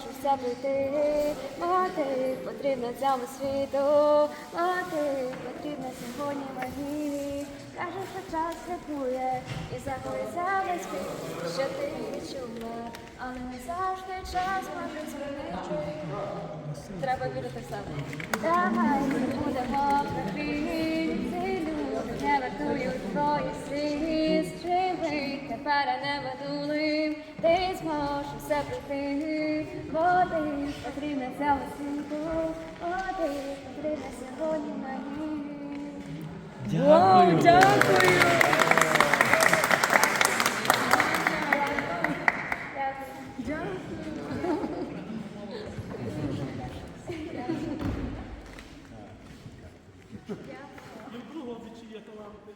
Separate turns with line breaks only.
все пройти. Мати потрібна цьому світу, мати потрібна сьогодні мені. Каже, що час рятує і заховується весь світ, що ти відчула, але не завжди час може змінити. Треба вірити в себе. Давай будемо праві, ці люди не вартують твої сліз. Живи тепер, не минулим, зможеш все пройти. Води потрібна цьому світу, води потрібна сьогодні мені.
Дякую!
Дякую.
В другого відчує таланти.